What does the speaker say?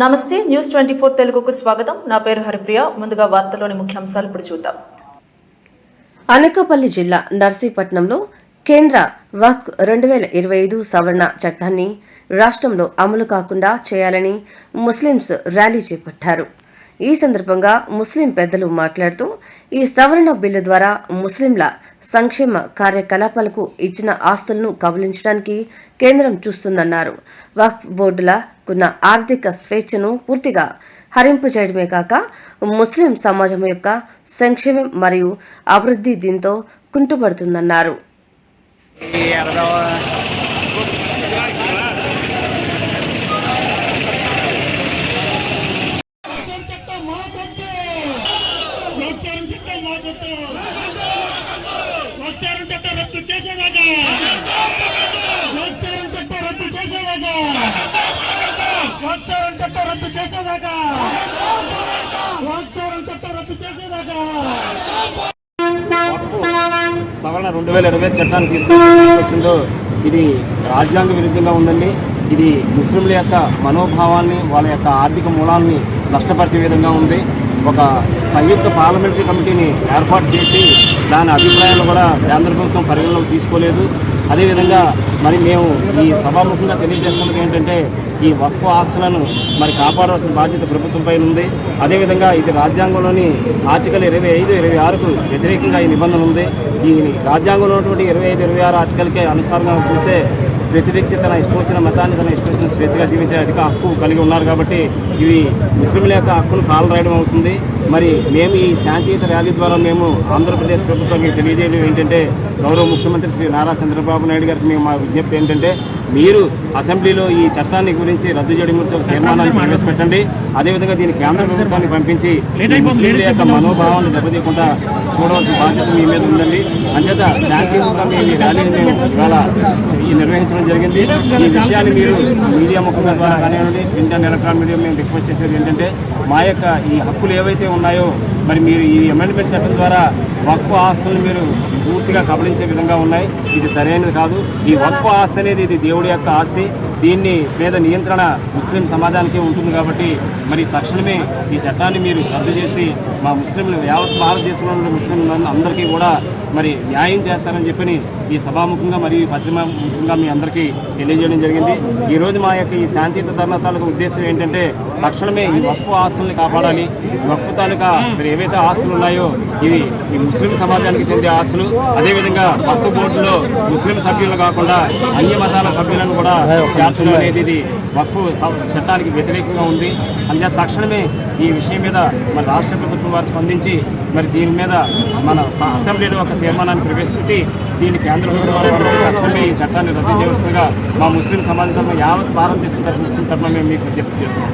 నమస్తే news twenty four తెలుగుకు స్వాగతం. నా పేరు హరిప్రియ. ముందుగా వార్తలోని ముఖ్యాంశాలు ఇప్పుడు చూద్దాం. అనకాపల్లి జిల్లా నర్సీపట్నంలో కేంద్ర వక్ రెండు వేల ఇరవై ఐదు సవరణ చట్టాన్ని రాష్ట్రంలో అమలు కాకుండా చేయాలని ముస్లింస్ ర్యాలీ చేపట్టారు. ఈ సందర్భంగా ముస్లిం పెద్దలు మాట్లాడుతూ ఈ సవరణ బిల్లు ద్వారా ముస్లింల సంక్షేమ కార్యకలాపాలకు ఇచ్చిన ఆస్తులను కబలించడానికి కేంద్రం చూస్తుందన్నారు. వక్ఫ్ బోర్డులకున్న ఆర్థిక స్వేచ్ఛను పూర్తిగా హరింపు చేయడమే కాక ముస్లిం సమాజం యొక్క సంక్షేమం మరియు అభివృద్ధి దీంతో కుంటుపడుతుందన్నారు. మాకొద్దు లోక్సభ మాకొద్దు గోచారం చట్టం రద్దు చేసేదాకా. గోచారం చట్టం రద్దు చేసేదాకా. గోచారం చట్టం రద్దు చేసేదాకా. గోచారం చట్టం రద్దు చేసేదాకా. సవరణ రెండు వేల ఇరవై చట్టాన్ని తీసుకొచ్చిందో ఇది రాజ్యాంగ విరుద్ధంగా ఉందండి. ఇది ముస్లింల యొక్క మనోభావాన్ని వాళ్ళ యొక్క ఆర్థిక మూలాన్ని నష్టపరిచే విధంగా ఉంది. ఒక సంయుక్త పార్లమెంటరీ కమిటీని ఏర్పాటు చేసి దాని అభిప్రాయాలు కూడా కేంద్ర ప్రభుత్వం పరిగణలోకి తీసుకోలేదు. అదేవిధంగా మరి మేము ఈ సభాముఖంగా తెలియజేస్తున్నది ఏంటంటే ఈ వక్ఫ్ ఆస్తులను మరి కాపాడవలసిన బాధ్యత ప్రభుత్వంపై ఉంది. అదేవిధంగా ఇది రాజ్యాంగంలోని ఆర్టికల్ ఇరవై ఐదు ఇరవై ఆరుకు వ్యతిరేకంగా ఈ నిబంధన ఉంది. ఈ రాజ్యాంగంలో ఉన్నటువంటి ఇరవై ఐదు ఇరవై ఆరు ఆర్టికల్కే అనుసారంగా చూస్తే ప్రతి వ్యక్తి తన ఇష్టం వచ్చిన మతాన్ని తన ఇష్టం వచ్చిన స్వేచ్ఛగా జీవించే అధిక హక్కు కలిగి ఉన్నారు కాబట్టి ఇవి ముస్లింల యొక్క హక్కును కాలు రాయడం అవుతుంది. మరి మేము ఈ శాంతియుత ర్యాలీ ద్వారా మేము ఆంధ్రప్రదేశ్ ప్రభుత్వానికి తెలియజేయడం ఏంటంటే గౌరవ ముఖ్యమంత్రి శ్రీ నారా చంద్రబాబు నాయుడు గారికి మేము మా విజ్ఞప్తి ఏంటంటే మీరు అసెంబ్లీలో ఈ చట్టాన్ని గురించి రద్దు చేయడం గురించి ఒక తీర్మానాన్ని ప్రవేశపెట్టండి. అదేవిధంగా దీన్ని కేంద్ర ప్రభుత్వానికి పంపించి ముస్లింల యొక్క మనోభావాన్ని దెబ్బతీయకుండా చూడవలసిన బాధ్యత మీ మీద ఉందండి. అంచేత శాంతియుతంగా మేము ఈ ర్యాలీని మేము ఇవాళ ఈ నిర్వహించడం జరిగింది. ఈ విషయాన్ని మీరు మీడియా ముఖంగా ద్వారా కానివ్వండి ప్రింట్ అండ్ ఎలక్ట్రానిక్ మీడియా మేము రిక్వెస్ట్ చేసేది ఏంటంటే మా యొక్క ఈ హక్కులు ఏవైతే ఉన్నాయో మరి మీరు ఈ అమెండ్మెంట్ చట్టం ద్వారా వక్ఫ్ ఆస్తులను మీరు పూర్తిగా కబలించే విధంగా ఉన్నాయి. ఇది సరైనది కాదు. ఈ వక్ఫ్ ఆస్తి అనేది ఇది దేవుడి యొక్క ఆస్తి. దీన్ని మీద నియంత్రణ ముస్లిం సమాజానికి ఉంటుంది కాబట్టి మరి తక్షణమే ఈ చట్టాన్ని మీరు రద్దు చేసి మా ముస్లింలు యావత్ భారతదేశంలో ఉన్న ముస్లింలు అందరికీ కూడా మరి న్యాయం చేస్తారని చెప్పని ఈ సభాముఖంగా మరియు పశ్చిమముఖంగా మీ అందరికీ తెలియజేయడం జరిగింది. ఈరోజు మా యొక్క ఈ శాంతియుత తరుణతాలకు ఉద్దేశం ఏంటంటే తక్షణమే ఈ వక్ఫ్ ఆస్తుల్ని కాపాడాలి. వక్ఫ్ తాలూకా మరి ఏవైతే ఆస్తులు ఉన్నాయో ఇవి ఈ ముస్లిం సమాజానికి చెందే ఆస్తులు అదేవిధంగా వక్ఫ్ బోర్డులో ముస్లిం సభ్యులు కాకుండా అన్య మతాల సభ్యులను కూడా చేర్చడం అనేది ఇది వక్ఫ్ చట్టానికి వ్యతిరేకంగా ఉంది. అందుచేత తక్షణమే ఈ విషయం మీద మన రాష్ట్ర ప్రభుత్వం వారు స్పందించి మరి దీని మీద మన అసెంబ్లీలో ఒక తీర్మానాన్ని ప్రవేశపెట్టి దీన్ని కేంద్ర ప్రభుత్వం తక్షణమే ఈ చట్టాన్ని రద్దు చేయవలసిందిగా మా ముస్లిం సమాజం తరఫున యావత్ భారతదేశం తరఫున ముస్లిం తరఫున మేము మీకు విజ్ఞప్తి చేస్తున్నాం.